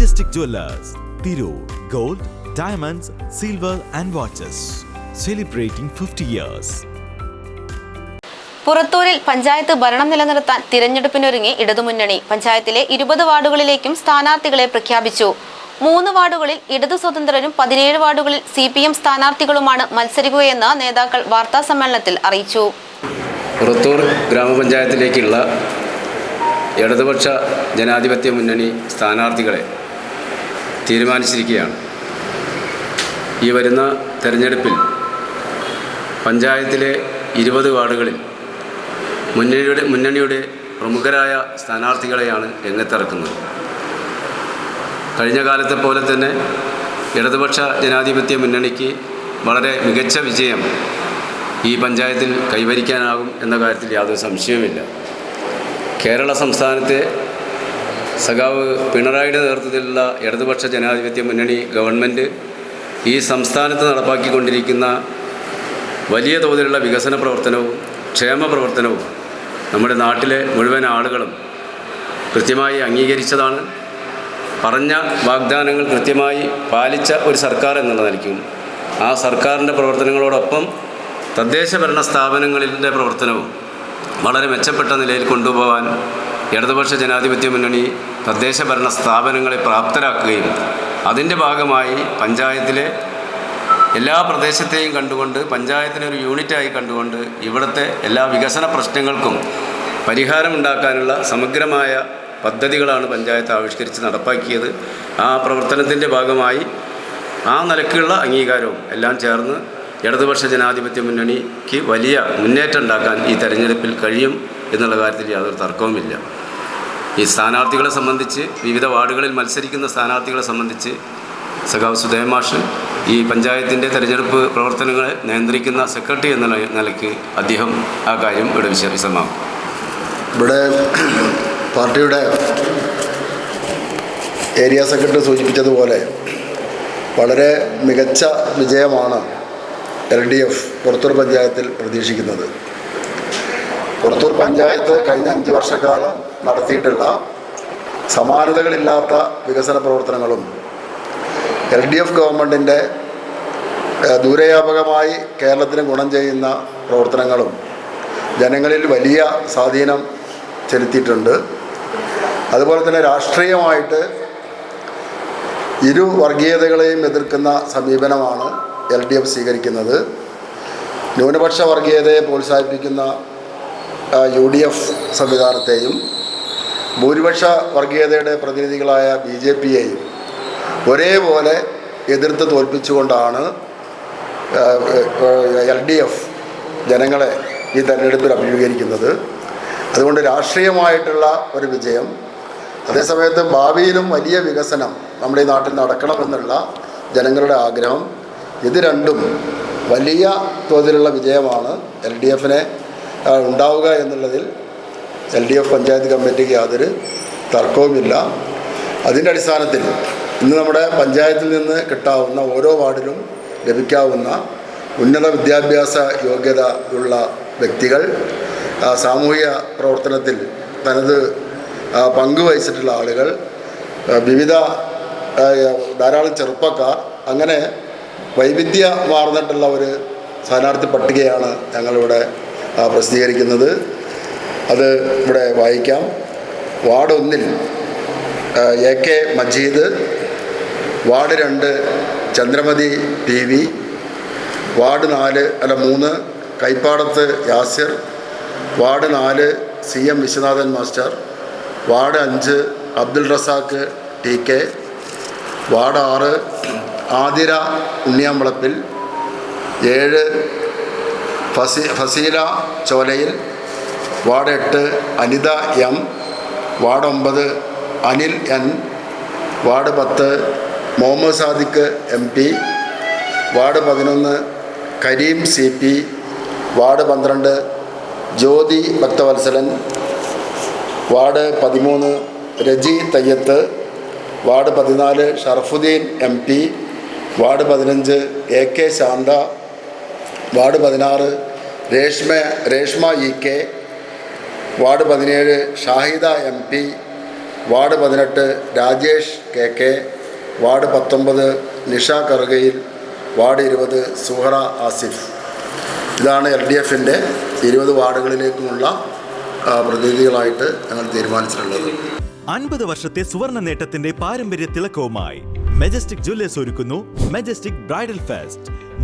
Majestic Jewelers, Tirur Gold, Diamonds, Silver and Watches. Celebrating 50 years. പുറത്തൂരിൽ panchayat ഭരണം നിലനിർത്താൻ തിരഞ്ഞെടുപ്പിനൊരുങ്ങി ഇടതുമുന്നണി പഞ്ചായത്തിലെ ഇരുപത് വാർഡുകളിലേക്കും സ്ഥാനാർത്ഥികളെ പ്രഖ്യാപിച്ചു മൂന്ന് വാർഡുകളിൽ ഇടതു സ്വതന്ത്രരും പതിനേഴ് വാർഡുകളിൽ സി പി എം സ്ഥാനാർത്ഥികളുമാണ് മത്സരിക്കുകയെന്ന് നേതാക്കൾ വാർത്താ സമ്മേളനത്തിൽ അറിയിച്ചു പുറത്തൂർ ഗ്രാമപഞ്ചായത്തിലേക്കുള്ള ഇടതുപക്ഷ ജനാധിപത്യ മുന്നണി സ്ഥാനാർത്ഥികളെ തീരുമാനിച്ചിരിക്കുകയാണ്. ഈ വരുന്ന തെരഞ്ഞെടുപ്പിൽ പഞ്ചായത്തിലെ ഇരുപത് വാർഡുകളിൽ മുന്നണിയുടെ മുന്നണിയുടെ പ്രമുഖരായ സ്ഥാനാർത്ഥികളെയാണ് രംഗത്തിറക്കുന്നത്. കഴിഞ്ഞ കാലത്തെ പോലെ തന്നെ ഇടതുപക്ഷ ജനാധിപത്യ മുന്നണിക്ക് വളരെ മികച്ച വിജയം ഈ പഞ്ചായത്തിൽ കൈവരിക്കാനാകും എന്ന കാര്യത്തിൽ യാതൊരു സംശയവുമില്ല. കേരള സംസ്ഥാനത്തെ സഖാവ് പിണറായിയുടെ നേതൃത്വത്തിലുള്ള ഇടതുപക്ഷ ജനാധിപത്യ മുന്നണി ഗവൺമെന്റ് ഈ സംസ്ഥാനത്ത് നടപ്പാക്കിക്കൊണ്ടിരിക്കുന്ന വലിയ തോതിലുള്ള വികസന പ്രവർത്തനവും ക്ഷേമ പ്രവർത്തനവും നമ്മുടെ നാട്ടിലെ മുഴുവൻ ആളുകളും കൃത്യമായി അംഗീകരിച്ചതാണ്. പറഞ്ഞ വാഗ്ദാനങ്ങൾ കൃത്യമായി പാലിച്ച ഒരു സർക്കാർ എന്നുള്ള നിലയ്ക്കും ആ സർക്കാരിന്റെ പ്രവർത്തനങ്ങളോടൊപ്പം തദ്ദേശ ഭരണ സ്ഥാപനങ്ങളിലെ പ്രവർത്തനവും വളരെ മെച്ചപ്പെട്ട നിലയിൽ കൊണ്ടുപോകാൻ ഇടതുപക്ഷ ജനാധിപത്യ മുന്നണി തദ്ദേശ ഭരണ സ്ഥാപനങ്ങളെ പ്രാപ്തരാക്കുകയും അതിന്റെ ഭാഗമായി പഞ്ചായത്തിലെ എല്ലാ പ്രദേശത്തെയും കണ്ടുകൊണ്ട് പഞ്ചായത്തിനെ ഒരു യൂണിറ്റായി കണ്ടുകൊണ്ട് ഇവിടുത്തെ എല്ലാ വികസന പ്രശ്നങ്ങൾക്കും പരിഹാരമുണ്ടാക്കാനുള്ള സമഗ്രമായ പദ്ധതികളാണ് പഞ്ചായത്ത് ആവിഷ്കരിച്ച് നടപ്പാക്കിയത്. ആ പ്രവർത്തനത്തിന്റെ ഭാഗമായി ആ നിലക്കുള്ള അംഗീകാരവും എല്ലാം ചേർന്ന് ഇടതുപക്ഷ ജനാധിപത്യ മുന്നണിക്ക് വലിയ മുന്നേറ്റം ഉണ്ടാക്കാൻ ഈ തെരഞ്ഞെടുപ്പിൽ കഴിയും. എന്നുള്ള കാര്യത്തിൽ യാതൊരു തർക്കവുമില്ല. ഈ സ്ഥാനാർത്ഥികളെ സംബന്ധിച്ച് വിവിധ വാർഡുകളിൽ മത്സരിക്കുന്ന സ്ഥാനാർത്ഥികളെ സംബന്ധിച്ച് സഖാവ് സുധേ മാഷ് ഈ പഞ്ചായത്തിന്റെ തെരഞ്ഞെടുപ്പ് പ്രവർത്തനങ്ങളെ നിയന്ത്രിക്കുന്ന സെക്രട്ടറി എന്ന നിലയ്ക്ക് അദ്ദേഹം ആ കാര്യം ഇവിടെ വിശദമാകും വിശദമാക്കും ഇവിടെ പാർട്ടിയുടെ ഏരിയ സെക്രട്ടറി സൂചിപ്പിച്ചതുപോലെ വളരെ മികച്ച വിജയമാണ് എൽ ഡി എഫ് പുറത്തൂർ പഞ്ചായത്തിൽ പ്രതീക്ഷിക്കുന്നത്. പുറത്തൂർ പഞ്ചായത്ത് കഴിഞ്ഞ അഞ്ച് വർഷക്കാലം നടത്തിയിട്ടുള്ള സമാനതകളില്ലാത്ത വികസന പ്രവർത്തനങ്ങളും എൽ ഡി എഫ് ഗവൺമെന്റിന്റെ ദൂരവ്യാപകമായി കേരളത്തിന് ഗുണം ചെയ്യുന്ന പ്രവർത്തനങ്ങളും ജനങ്ങളിൽ വലിയ സ്വാധീനം ചെലുത്തിയിട്ടുണ്ട്. അതുപോലെ തന്നെ രാഷ്ട്രീയമായിട്ട് ഇരു വർഗീയതകളെയും എതിർക്കുന്ന സമീപനമാണ് എൽ ഡി എഫ് സ്വീകരിക്കുന്നത്. ന്യൂനപക്ഷ വർഗീയതയെ പ്രോത്സാഹിപ്പിക്കുന്ന യു ഡി എഫ് സംവിധാനത്തെയും ഭൂരിപക്ഷ വർഗീയതയുടെ പ്രതിനിധികളായ ബി ജെ പിയെയും ഒരേപോലെ എതിർത്ത് തോൽപ്പിച്ചുകൊണ്ടാണ് എൽ ഡി എഫ് ജനങ്ങളെ ഈ തെരഞ്ഞെടുപ്പിൽ അഭിമുഖീകരിക്കുന്നത്. അതുകൊണ്ട് രാഷ്ട്രീയമായിട്ടുള്ള ഒരു വിജയം അതേസമയത്ത് ഭാവിയിലും വലിയ വികസനം നമ്മുടെ ഈ നാട്ടിൽ നടക്കണമെന്നുള്ള ജനങ്ങളുടെ ആഗ്രഹം ഇത് രണ്ടും വലിയ തോതിലുള്ള വിജയമാണ് എൽ ഡി എഫിനെ ഉണ്ടാവുക എന്നുള്ളതിൽ എൽ ഡി എഫ് പഞ്ചായത്ത് കമ്മിറ്റിക്ക് യാതൊരു തർക്കവുമില്ല. അതിന്റെ അടിസ്ഥാനത്തിൽ ഇന്ന് നമ്മുടെ പഞ്ചായത്തിൽ നിന്ന് കിട്ടാവുന്ന ഓരോ വാർഡിലും ലഭിക്കാവുന്ന ഉന്നത വിദ്യാഭ്യാസ യോഗ്യത ഉള്ള വ്യക്തികൾ സാമൂഹിക പ്രവർത്തനത്തിൽ തനത് പങ്കുവഹിച്ചിട്ടുള്ള ആളുകൾ വിവിധ ധാരാളം ചെറുപ്പക്കാർ അങ്ങനെ വൈവിധ്യമാർന്നിട്ടുള്ള ഒരു സ്ഥാനാർത്ഥി പട്ടികയാണ് ഞങ്ങളിവിടെ പ്രസിദ്ധീകരിക്കുന്നത്. അത് ഇവിടെ വായിക്കാം. വാർഡ് ഒന്നിൽ എ കെ മജീദ് വാർഡ് രണ്ട് ചന്ദ്രമതി പി വി വാർഡ് നാല് അല്ല മൂന്ന് കൈപ്പാടത്ത് യാസിർ വാർഡ് നാല് C M Viswanathan master ward അഞ്ച് Abdul Razak T K ward ആറ് ആതിര ഉണ്ണിയാമ്പളപ്പിൽ ഏഴ് ഫസി ഫസീല ചോലയിൽ വാർഡ് എട്ട് അനിത എം വാർഡ് ഒമ്പത് അനിൽ എൻ വാർഡ് പത്ത് Muhammad Sadiq M P ward പതിനൊന്ന് കരീം സി പി വാർഡ് പന്ത്രണ്ട് ജ്യോതി ഭക്തവത്സലൻ വാർഡ് പതിമൂന്ന് രജി തയ്യത്ത് വാർഡ് പതിനാല് ഷറഫുദ്ദീൻ എം പി വാർഡ് പതിനഞ്ച് എ കെ ശാന്ത വാർഡ് പതിനാറ് Reshma Reshma E K ward പതിനേഴ് ഷാഹിദ എം പി വാർഡ് പതിനെട്ട് രാജേഷ് കെ കെ വാർഡ് പത്തൊമ്പത് നിഷ കറുകയിൽ വാർഡ് ഇരുപത് സുഹറ ആസിഫ്. ഇതാണ് എൽ ഡി എഫിന്റെ ഇരുപത് വാർഡുകളിലേക്കുമുള്ള പ്രതിനിധികളായിട്ട് ഞങ്ങൾ തീരുമാനിച്ചിട്ടുള്ളത്. അൻപത് വർഷത്തെ സുവർണ നേട്ടത്തിന്റെ പാരമ്പര്യ തിളക്കവുമായി മെജസ്റ്റിക് ജ്വല്ലേഴ്സ് ഒരുക്കുന്നു majestic bridal fest.